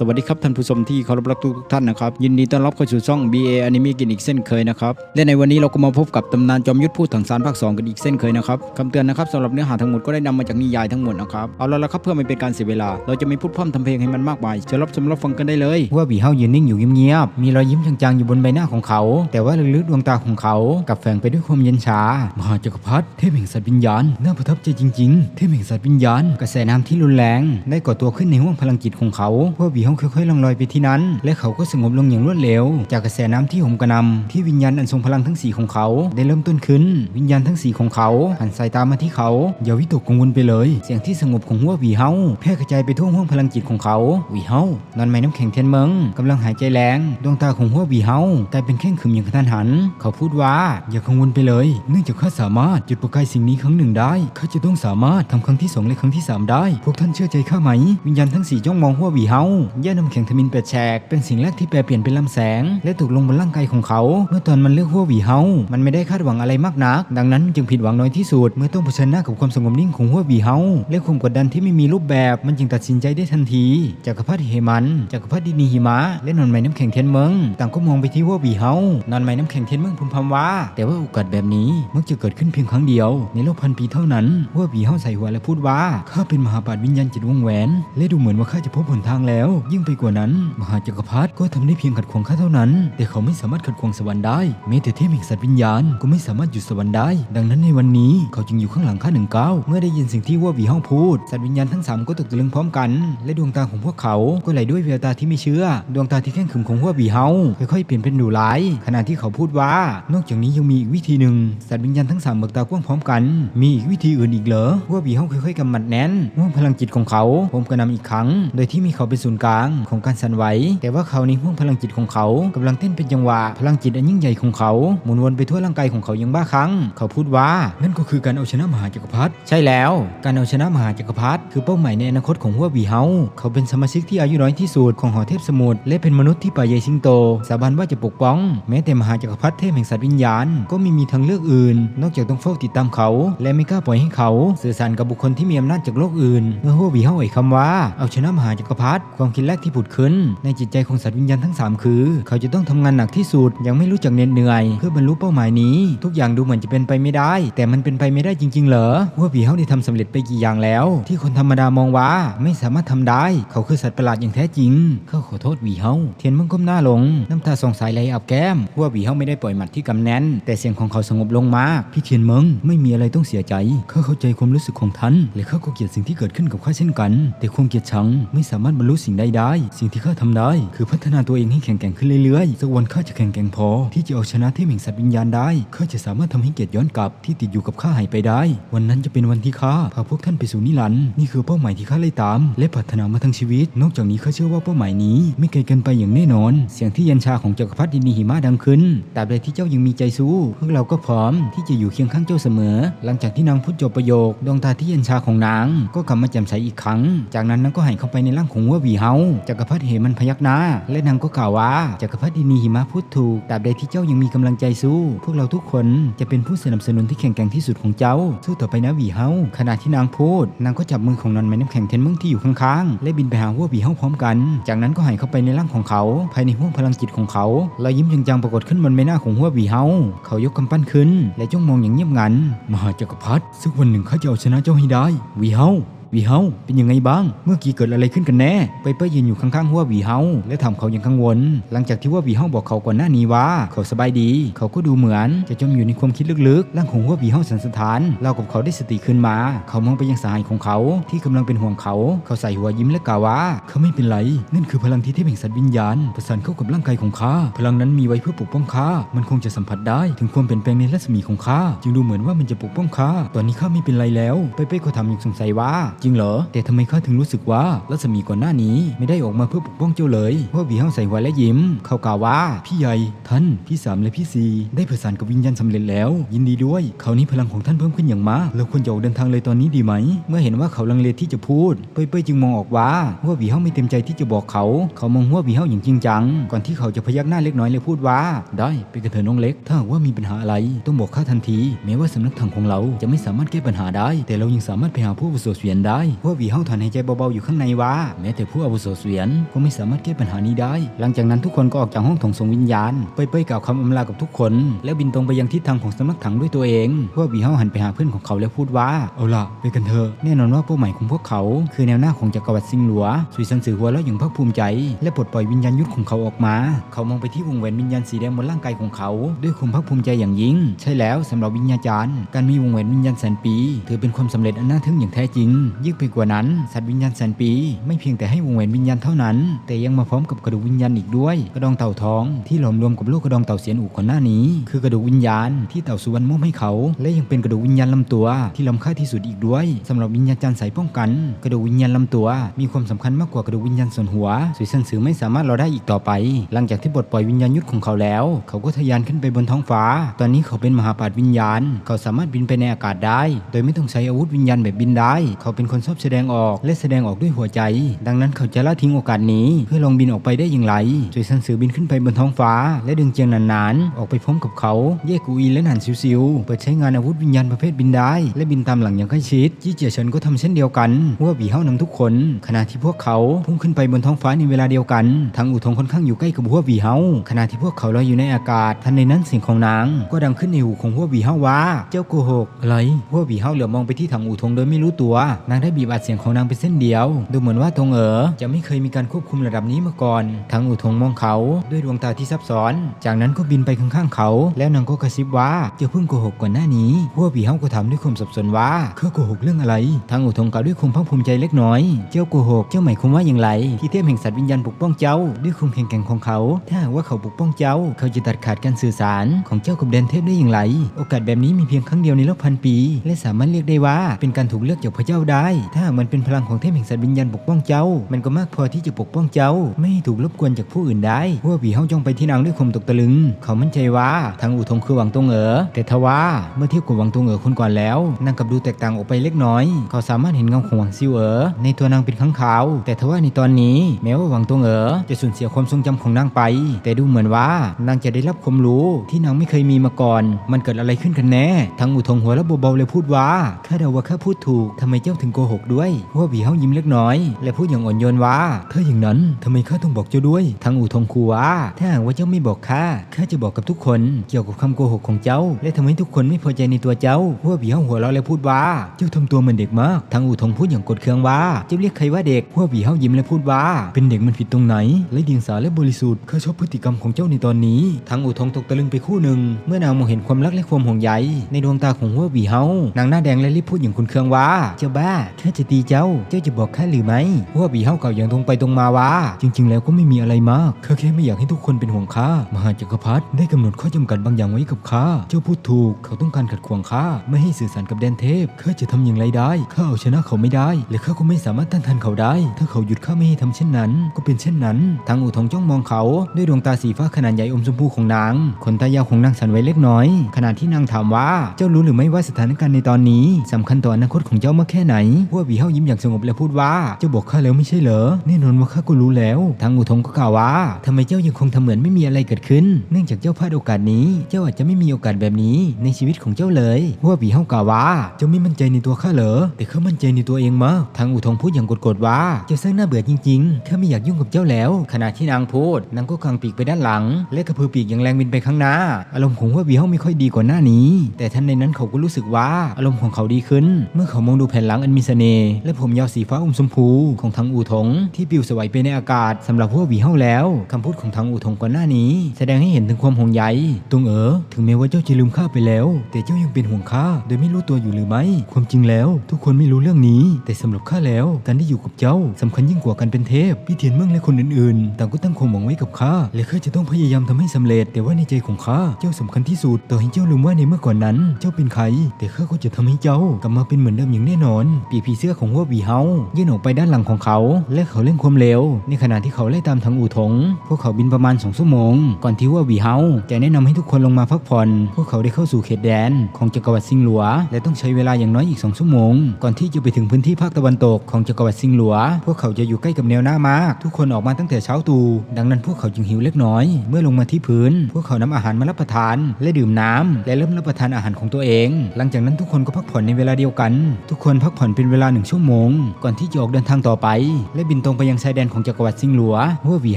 สวัสดีครับท่านผู้ชมที่เคารพรักทุกท่านนะครับ ยินดีต้อนรับเข้าสู่ช่อง BA Anime กินอีกเส้นเคยนะครับ และในวันนี้เราก็มาพบกับตำนานจอมยุทธพูดถังสารภาค 2 กันอีกเส้นเคยนะครับคำเตือนนะครับสำหรับเนื้อหาทั้งหมดก็ได้นำมาจากนิยายทั้งหมดนะครับเอาละละครับเพื่อไม่เป็นการเสียเวลา เราจะไม่พูดพร่ำทำเพลงให้มันมากมายเชิญรับชมรับฟังกันได้เลยว่าบีเฮายืนนิ่งอยู่เงียบๆมีรอยยิ้มจางๆอยู่บนใบหน้าของเขา แต่ว่าลึกๆดวงตาของเขากับแฝงไปด้วยความเย็นชามหาจักรพรรดิเทพแห่งสัตว์วิญญาณน่าประทับใจจริง ๆ เทพแห่งสัตว์วิญญาณ กระแสน้ำที่รุนแรง ได้ก่อตัวขึ้นในห้วงพลังจิตของเขาว่าบีเฮาค่อยๆล่องลอยไปที่นั้น และเขาก็สงบลงอย่างรวดเร็ว จากกระแสน้ำที่ห่มกระนำที่วิญญาณอันทรงพลังทั้งสี่ของเขา ได้เริ่มต้นขึ้น วิญญาณทั้งสี่ของเขาหันสายตามาที่เขาอย่าวิตกกังวลไปเลย เสียงที่สงบของหัววีเฮาแพร่กระจายไปทั่วห้วงพลังจิตของเขาวีเฮานอนไม้น้ำแข็งเทียนเมืองกำลังหายใจแรงดวงตาของหัววีเฮากลายเป็นแข้งขึมอย่างกระทันหัน เขาพูดว่าอย่ากังวลไปเลย เนื่องจากข้าสามารถจุดประกายสิ่งนี้ครั้งหนึ่งได้ข้าจะต้องสามารถทำครั้งที่สองและครั้งที่สามได้ พวกท่านเชื่อใจข้าไหม วิญญาณทั้งสี่จ้องมองหัววีเฮาย่าน้ำแข็งทมินแปดแฉกเป็นสิ่งแรกที่แปลเปลี่ยนเป็นลำแสง และตกลงบนร่างกายของเขา เมื่อตอนมันเลือกหัววีเฮา มันไม่ได้คาดหวังอะไรมากนัก ดังนั้นจึงผิดหวังน้อยที่สุด เมื่อต้องเผชิญหน้ากับความสงบนิ่งของหัววีเฮาและความกดดันที่ไม่มีรูปแบบมันจึงตัดสินใจได้ทันทีจักรพรรดิเฮมันจักรพรรดินีหิมะและนอนไม้น้ำแข็งเทียนเมืองต่างก็มองไปที่หัววีเฮานอนไม้น้ำแข็งเทียนเมืองพึมพำว่า แต่ว่าโอกาสแบบนี้มักจะเกิดขึ้นเพียงครั้งเดียว ในโลกพันปีเท่านั้นหัววีเฮาใส่หัวและพูดว่าข้าเป็นมหาปราชญ์วิญญาณจิตวงแหวน และดูเหมือนว่าข้าจะพบหนทางแล้วยิ่งไปกว่านั้น มหาจักรพรรดิก็ทำได้เพียงขัดขวางข้าเท่านั้น แต่เขาไม่สามารถขัดขวางสวรรค์ได้แม้แต่เทพแห่งสัตว์วิญญาณก็ไม่สามารถหยุดสวรรค์ได้ ดังนั้นในวันนี้เขาจึงอยู่ข้างหลังข้าหนึ่งก้าวเมื่อได้ยินสิ่งที่ว่าวีเฮาพูด สัตว์วิญญาณทั้งสามก็ตกตะลึงพร้อมกัน และดวงตาของพวกเขาก็ไหลด้วยแววตาที่ไม่เชื่อ ดวงตาที่แข็งขึมของว่าวีเฮาค่อยๆเปลี่ยนเป็นดุร้ายขณะที่เขาพูดว่า นอกจากนี้ยังมีอีกวิธีหนึ่งสัตว์วิญญาณทั้งสามเบิกตากว้างพร้อมกัน มีอีกวิธีอื่นอีกเหรอว่าวีเฮาค่อยๆกำมัดแน่นว่าพลังจิตของเขาผมกระนำอีกครั้ง โดยที่มีเขาเป็นศูนย์กลางของการสั่นไหว แต่ว่าเขาในห้วงพลังจิตของเขากำลังเต้นเป็นจังหวะ พลังจิตอันยิ่งใหญ่ของเขาหมุนวนไปทั่วร่างกายของเขาอย่างบ้าคลั่งเขาพูดว่านั่นก็คือการเอาชนะมหาจักรพรรดิใช่แล้ว การเอาชนะมหาจักรพรรดิคือเป้าหมายในอนาคตของหัววีเฮาเขาเป็นสมาชิกที่อายุน้อยที่สุดของหอเทพสมุทรและเป็นมนุษย์ที่ป่าใหญ่สิงโต สาบานว่าจะปกป้อง แม้แต่มหาจักรพรรดิเทพแห่งสัตว์วิญญาณ ก็ไม่มีทางเลือกอื่น นอกจากต้องเฝ้าติดตามเขา และไม่กล้าปล่อยให้เขา สื่อสารกับบุคคลที่มีอำนาจจากโลกอื่นเมื่อหัววีเฮาเอ่ยคำว่าเอาชนะมหาจักรพรรดิความคิดแรกที่ผุดขึ้น ในจิตใจของสัตว์วิญญาณทั้งสามคือ เขาจะต้องทำงานหนักที่สุด ยังไม่รู้จักเหน็ดเหนื่อย เพื่อบรรลุเป้าหมายนี้ ทุกอย่างดูเหมือนจะเป็นไปไม่ได้ แต่มันเป็นไปไม่ได้จริง ๆ เหรอหัววีเฮาได้ทำสำเร็จไปกี่อย่างแล้ว ที่คนธรรมดามองว่าไม่สามารถทำได้ เขาคือสัตว์ประหลาดอย่างแท้จริง เขาขอโทษวีเฮาเทียนมึงก้มหน้าลง น้ำตาสองสายไหลอาบแก้มหัววีเฮาไม่ได้ปล่อยหมัดที่กำแน่น แต่เสียงของเขาสงบลงมากพี่เทียนเมิงไม่มีอะไรต้องเสียใจข้าเข้าใจความรู้สึกของท่านและข้าก็เกลียดสิ่งที่เกิดขึ้นกับข้าเช่นกัน แต่ความเกลียดชังไม่สามารถบรรลุสิ่งใดได้ สิ่งที่ข้าทำได้ คือพัฒนาตัวเองให้แข็งแกร่งขึ้นเรื่อยๆ สักวันข้าจะแข็งแกร่งพอ ที่จะเอาชนะเทพแห่งสัตว์วิญญาณได้ข้าจะสามารถทำให้เกียรติย้อนกลับที่ติดอยู่กับข้าหายไปได้ วันนั้นจะเป็นวันที่ข้าพาพวกท่านไปสู่นิรันดร์นี่คือเป้าหมายที่ข้าไล่ตาม และปรารถนามาทั้งชีวิต นอกจากนี้ข้าเชื่อว่าเป้าหมายนี้ ไม่ไกลเกินไปอย่างแน่นอน เสียงที่เย็นชาของจักรพรรดินีหิมะดังขึ้นตราบใดที่เจ้ายังมีใจสู้พวกเราก็พร้อมที่จะอยู่เคียงข้างเจ้าเสมอ หลังจากที่นางพูดจบประโยคดวงตาที่เย็นชาของนาง ก็กลับมาแจ่มใสอีกครั้ง จากนั้นนางก็หายเข้าไปในร่างของวัววีเฮาจักรพรรดิเหมันพยักหน้า และนางก็กล่าวว่าจักรพรรดินีหิมะพูดถูกตราบใดที่เจ้ายังมีกำลังใจสู้ พวกเราทุกคนจะเป็นผู้สนับสนุนที่แข็งแกร่งที่สุดของเจ้า สู้ต่อไปนะวีเฮาขณะที่นางพูด นางก็จับมือของนอนไม้น้ำแข็งเทนเมึงที่อยู่ข้างๆและบินไปหาวัววีเฮาพร้อมกัน จากนั้นก็หายเข้าไปในร่างของเขา ภายในห้วงพลังจิตของเขารอยยิ้มจางๆปรากฏขึ้นบนใบหน้าของหัววีเฮาเขายกกำปั้นขึ้น และจ้องมองอย่างเงียบงันมหาจักรพรรดิสักวันหนึ่งข้าจะเอาชนะเจ้าให้ได้วีเฮา วีเฮาเป็นยังไงบ้าง เมื่อกี้เกิดอะไรขึ้นกันแน่ ไปเป้ยืนอยู่ข้างๆหัววีเฮาและถามเขาอย่างกังวล หลังจากที่ว่าวีเฮาบอกเขาก่อนหน้านี้ว่า เขาสบายดี เขาก็ดูเหมือน จะจมอยู่ในความคิดลึกๆร่างของหัววีเฮาสันสถานเล่ากับเขาได้สติขึ้นมา เขามองไปยังสายของเขา ที่กำลังเป็นห่วงเขา เขาใส่หัวยิ้มและกล่าวว่า เขาไม่เป็นไรนั่นคือพลังที่เทพแห่งสัตว์วิญญาณประสานเข้ากับร่างกายของข้าพลังนั้นมีไว้เพื่อปกป้องข้ามันคงจะสัมผัสได้ ถึงความเปลี่ยนแปลงในรัศมีของข้าจึงดูเหมือนว่ามันจะปกป้องข้าตอนนี้ข้าไม่เป็นไรแล้ว ไปเป้ก็ทำอย่างสงสัยว่าจริงเหรอ แต่ทำไมข้าถึงรู้สึกว่ารัศมีก่อนหน้านี้ไม่ได้ออกมาเพื่อปกป้องเจ้าเลยว่าวีเฮาใส่หัวและยิ้ม เขากล่าวว่า พี่ใหญ่ท่านพี่สามและพี่สี่ได้ประสานกับวิญญาณสำเร็จแล้ว ยินดีด้วยคราวนี้พลังของท่านเพิ่มขึ้นอย่างมากเราควรจะออกเดินทางเลยตอนนี้ดีไหม เมื่อเห็นว่าเขาลังเลที่จะพูด เป้ยเป้ยจึงมองออกว่าว่าวีเฮาไม่เต็มใจที่จะบอกเขา เขามองว่าวีเฮาอย่างจริงจังก่อนที่เขาจะพยักหน้าเล็กน้อยและพูดว่า ได้ไปกันเถอะน้องเล็ก ถ้าว่ามีปัญหาอะไรต้องบอกข้าทันที แม้ว่าสำนักถังของเราจะไม่สามารถแก้ปัญหาได้ แต่เรายังสามารถไปหาผู้ประสบเสียนได้ว่าหวีเฮาถอนหายใจเบาๆอยู่ข้างในว่าแม้แต่ผู้อาวุโสเสวียนก็ไม่สามารถแก้ปัญหานี้ได้ หลังจากนั้นทุกคนก็ออกจากห้องถงส่งวิญญาณเป้ยๆกล่าวคำอำลากับทุกคน แล้วบินตรงไปยังทิศทางของสำนักถังด้วยตัวเองว่าหวีเฮาหันไปหาเพื่อนของเขาแล้วพูดว่าเอาล่ะไปกันเถอะแน่นอนว่าเป้าหมายของพวกเขา คือแนวหน้าของจักรวรรดิซิงหลัวสุยซันสือหัวแล้วอย่างภาคภูมิใจ และปลดปล่อยวิญญาณยุทธของเขาออกมา เขามองไปที่วงแหวนวิญญาณสีแดงบนร่างกายของเขา ด้วยความภาคภูมิใจอย่างยิ่ง ใช่แล้วสำหรับวิญญาจารย์ การมีวงแหวนวิญญาณแสนปี ถือเป็นความสำเร็จอันน่าทึ่งอย่างแท้จริงยิ่งไปกว่านั้น สัตว์วิญญาณแสนปี ไม่เพียงแต่ให้วงแหวนวิญญาณเท่านั้น แต่ยังมาพร้อมกับกระดูกวิญญาณอีกด้วย กระดองเต่าท้องที่หลอมรวมกับลูกกระดองเต่าเสียนอูก่อนหน้านี้ คือกระดูกวิญญาณที่เต่าสุวรรณมอบให้เขา และยังเป็นกระดูกวิญญาณลำตัว ที่ล้ำค่าที่สุดอีกด้วยสำหรับวิญญาณจารย์สายป้องกัน กระดูกวิญญาณลำตัว มีความสำคัญมากกว่ากระดูกวิญญาณส่วนหัวสุยซันสือไม่สามารถรอได้อีกต่อไป หลังจากที่ปลดปล่อยวิญญาณยุทธของเขาแล้ว เขาก็ทะยานขึ้นไปบนท้องฟ้า ตอนนี้เขาเป็นมหาปราชญ์วิญญาณ เขาสามารถบินไปในอากาศได้ โดยไม่ต้องใช้อาวุธวิญญาณแบบบินได้ เขาเป็นคนชอบแสดงออกและแสดงออกด้วยหัวใจ ดังนั้นเขาจะละทิ้งโอกาสนี้ เพื่อลองบินออกไปได้อย่างไรสุยซันสือบินขึ้นไปบนท้องฟ้า และดึงเจียงนานๆออกไปพร้อมกับเขาเย่กูอีและหนานซิวๆเปิดใช้งานอาวุธวิญญาณประเภทบินได้ และบินตามหลังอย่างใกล้ชิดจี้เจียเฉินก็ทำเช่นเดียวกันว่าบีเฮานำทุกคน ขณะที่พวกเขาพุ่งขึ้นไปบนท้องฟ้าในเวลาเดียวกันทางอู่ทงค่อนข้างอยู่ใกล้กับหัวบีเฮาขณะที่พวกเขาลอยอยู่ในอากาศทันในนั้นเสียงของนาง ก็ดังขึ้นในหูของหัวบีเฮาว่า เจ้าโกหกอะไรหัวบีเฮาเหลือมองไปที่ทางอู่ทงโดยไม่รู้ตัวนางได้บีบอัดเสียงของนางเป็นเส้นเดียว ดูเหมือนว่าทงเอ๋อจะไม่เคยมีการควบคุมระดับนี้มาก่อนทางอู่ทงมองเขาด้วยดวงตาที่ซับซ้อน จากนั้นก็บินไปข้างๆเขา แล้วนางก็กระซิบว่าเจ้าเพิ่งโกหกก่อนหน้านี้หัวบีเฮาก็ถามด้วยความสับสนว่าเขาโกหกเรื่องอะไรทางอู่ทงกล่าวด้วยความภาคภูมิใจเล็กน้อย เจ้าโกหก เจ้าหมายความว่าอย่างไร ที่เทพแห่งสัตว์วิญญาณปกป้องเจ้า ด้วยความแข็งแกร่งของเขา ถ้าหากว่าเขาปกป้องเจ้า เขาจะตัดขาดการสื่อสารของเจ้ากับแดนเทพได้อย่างไร โอกาสแบบนี้มีเพียงครั้งเดียวในรอบพันปี และสามารถเรียกได้ว่าเป็นการถูกเลือกจากพระเจ้าได้ถ้าหากมันเป็นพลังของเทพแห่งสัตว์วิญญาณปกป้องเจ้า มันก็มากพอที่จะปกป้องเจ้า ไม่ให้ถูกรบกวนจากผู้อื่นได้ว่าบีเฮาจ้องไปที่นางด้วยความตกตะลึง เขามั่นใจว่าทางอู่ทงคือหวังตงเอ๋อแต่ทว่าเมื่อเทียบกับหวังตงเอ๋อคนก่อนแล้ว นางกับดูแตกต่างออกไปเล็กน้อย เขาสามารถเห็นเงาของหวังซิวเอ๋อในตัวนางเป็นข้างขาว แต่ทว่าในตอนนี้แม้ว่าหวังตงเอ๋อจะสูญเสียความทรงจำของนางไป แต่ดูเหมือนว่านางจะได้รับความรู้ที่นางไม่เคยมีมาก่อน มันเกิดอะไรขึ้นกันแน่ทางอู่ทงหัวแล้วเบาๆเลยพูดว่าข้าเดาว่าข้าพูดถูกทำไมเจ้าถึงโกหกด้วยว่าบีเฮายิ้มเล็กน้อย และพูดอย่างอ่อนโยนว่าถ้าอย่างนั้นทำไมข้าต้องบอกเจ้าด้วย ทางอู่ทงคูว่าถ้าหากว่าเจ้าไม่บอกข้าข้าจะบอกกับทุกคน เกี่ยวกับคำโกหกของเจ้า และทำให้ทุกคนไม่พอใจในตัวเจ้าว่าบีเฮาหัวเราะและพูดว่า เจ้าทำตัวเหมือนเด็กมากทางอู่ทงพูดอย่างกดเคืองว่าเจ้าเรียกใครว่าเด็กว่าบีเฮายิ้มและพูดว่า เป็นเด็กมันผิดตรงไหนและเดียงสาและบริสุทธิ์ข้าชอบพฤติกรรมของเจ้าในตอนนี้ ทางอู่ทงตกตะลึงไปคู่หนึ่ง เมื่อนางมองเห็นความรักและความห่วงใยในดวงตาของหัวบีเฮานางหน้าแดงและรีบพูดอย่างคุนเคืองว่าเจ้าบ้าข้าจะตีเจ้า เจ้าจะบอกข้าหรือไม่หัวบีเฮาเก่าอย่างตรงไปตรงมาว่าจริง ๆ แล้วก็ไม่มีอะไรมากข้าแค่ไม่อยากให้ทุกคนเป็นห่วงข้ามหาจักรพรรดิได้กำหนดข้อจำกัดบางอย่างไว้กับข้าเจ้าพูดถูกเขาต้องการขัดขวางข้าไม่ให้สื่อสารกับแดนเทพข้าจะทำอย่างไรได้ข้าเอาชนะเขาไม่ได้ และข้าก็ไม่สามารถต้านทานเขาได้ ถ้าเขาหยุดข้าไม่ให้ทำเช่นนั้น ก็เป็นเช่นนั้น ทางอู่ทองจ้องมองเขาด้วยดวงตาสีฟ้าขนาดใหญ่อมชมพูของนางขนตายาวของนางสั่นไหวเล็กน้อย ขณะที่นางถามว่าเจ้ารู้หรือไม่ว่าสถานการณ์ในตอนนี้สำคัญต่ออนาคตของเจ้ามากแค่ไหนว่าวีเฮายิ้มอย่างสงบและพูดว่าเจ้าบอกข้าแล้วไม่ใช่เหรอแน่นอนว่าข้าก็รู้แล้วทางอู่ทงก็กล่าวว่าทำไมเจ้ายังคงทำเหมือนไม่มีอะไรเกิดขึ้น เนื่องจากเจ้าพลาดโอกาสนี้ เจ้าอาจจะไม่มีโอกาสแบบนี้ ในชีวิตของเจ้าเลยว่าวีเฮากล่าวว่าเจ้าไม่มั่นใจในตัวข้าเหรอแต่ข้ามั่นใจในตัวเองมากทางอู่ทงพูดอย่างกดๆว่าเจ้าสร้างหน้าเบื่อจริงๆข้าไม่อยากยุ่งกับเจ้าแล้ว ขณะที่นางพูดนางก็กางปีกไปด้านหลัง และกระพือปีกอย่างแรงบินไปข้างหน้า อารมณ์ของว่าวีเฮาไม่ค่อยดีกว่าหน้านี้ แต่ทันในนั้นเขาก็รู้สึกว่าอารมณ์ของเขาดีขึ้น เมื่อเขามองดูแผ่นหลังอันมีเสน่ห์และผมยาวสีฟ้าอมชมพูของทางอู่ทง ที่ปลิวสวัยไปในอากาศสำหรับพวกวีเฮาแล้วคำพูดของทางอู่ทงก่อนหน้านี้ แสดงให้เห็นถึงความห่วงใยตรงเอ๋อถึงแม้ว่าเจ้าจะลืมข้าไปแล้ว แต่เจ้ายังเป็นห่วงข้าโดยไม่รู้ตัวอยู่หรือไม่ความจริงแล้ว ทุกคนไม่รู้เรื่องนี้ แต่สำหรับข้าแล้ว การได้อยู่กับเจ้าสำคัญยิ่งกว่าการเป็นเทพพี่เทียนเมืองและคนอื่นๆต่างก็ตั้งความหวังไว้กับข้าและข้าจะต้องพยายามทำให้สำเร็จ แต่ว่าในใจของข้าเจ้าสำคัญที่สุดต่อให้เจ้าลืมว่าในเมื่อก่อนนั้น เจ้าเป็นใคร แต่ข้าก็จะทำให้เจ้ากลับมาเป็นเหมือนเดิมอย่างแน่นอนปีผีเสื้อของหัววีเฮายื่นออกไปด้านหลังของเขา และเขาเล่นความเร็ว ในขณะที่เขาไล่ตามทางอู่ทงพวกเขาบินประมาณ2ชั่วโมง ก่อนที่หัววีเฮาจะแนะนำให้ทุกคนลงมาพักผ่อน พวกเขาได้เข้าสู่เขตแดนของจักรวรรดิซิงหลัว และต้องใช้เวลาอย่างน้อยอีก2ชั่วโมง ก่อนที่จะไปถึงพื้นที่ภาคตะวันตกของจักรวรรดิซิงหลัว พวกเขาจะอยู่ใกล้กับแนวหน้ามาก ทุกคนออกมาตั้งแต่เช้าตู่ดังนั้นพวกเขาจึงหิวเล็กน้อย เมื่อลงมาที่พื้น พวกเขานำอาหารมารับประทาน และดื่มน้ำและเริ่มรับประทานอาหารของตัวเอง หลังจากนั้นทุกคนก็พักผ่อนในเวลาเดียวกัน ทุกคนพักผ่อนเป็นเวลาหนึ่งชั่วโมง ก่อนที่จะออกเดินทางต่อไป และบินตรงไปยังชายแดนของจักรวรรดิซิงหลัวหัววี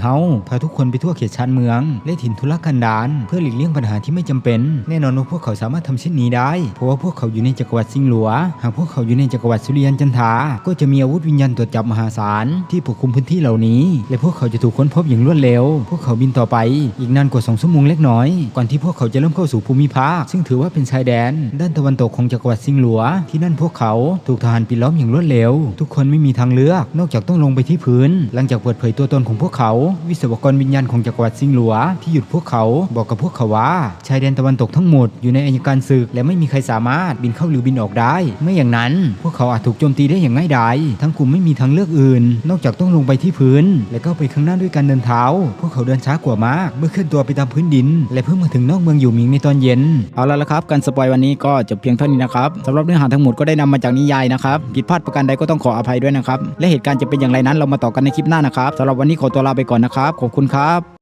เฮาพาทุกคนไปทั่วเขตชานเมือง และถิ่นทุรกันดารเพื่อหลีกเลี่ยงปัญหาที่ไม่จำเป็น แน่นอนว่าพวกเขาสามารถทำเช่นนี้ได้ เพราะว่าพวกเขาอยู่ในจักรวรรดิซิงหลัว หากพวกเขาอยู่ในจักรวรรดิสุริยันจันทา ก็จะมีอาวุธวิญญาณตรวจจับมหาศาลที่ปกคลุมพื้นที่เหล่านี้ และพวกเขาจะถูกค้นพบอย่างรวดเร็ว พวกเขาบินต่อไป อีกนานกว่าสองชั่วโมงเล็กน้อย ก่อนที่พวกเขาจะเริ่มเข้าสู่ภูมิภาค ซึ่งถือว่าเป็นชายแดน ด้านตะวันตกของจักรวรรดิซิงหลัว ที่นั่นพวกเขาถูกทหารปิดล้อมอย่างรวดเร็ว ทุกคนไม่มีทางเลือก นอกจากต้องลงไปที่พื้น หลังจากเปิดเผยตัวตนของพวกเขา วิศวกรวิญญาณของจักรวรรดิซิงหลัวที่หยุดพวกเขาบอกกับพวกเขาว่าชายแดนตะวันตกทั้งหมดอยู่ในอัยการศึก และไม่มีใครสามารถบินเข้าหรือบินออกได้ ไม่อย่างนั้น พวกเขาอาจถูกโจมตีได้อย่างง่ายดายทั้งกลุ่มไม่มีทางเลือกอื่น นอกจากต้องลงไปที่พื้น และก็ไปข้างหน้าด้วยการเดินเท้า พวกเขาเดินช้ากว่ามาก เมื่อเคลื่อนตัวไปตามพื้นดิน และเพิ่งมาถึงนอกเมืองอยู่มิงในตอนเย็น เอาละละครับ การสปอยวันนี้ก็จบเพียงเท่านี้นะครับสำหรับเนื้อหาทั้งหมดก็ได้นำมาจากนิยายนะครับผิดพลาดประการใดก็ต้องขออภัยด้วยนะครับ และเหตุการณ์จะเป็นอย่างไรนั้นเรามาต่อกันในคลิปหน้านะครับสำหรับวันนี้ขอตัวลาไปก่อนนะครับ ขอบคุณครับ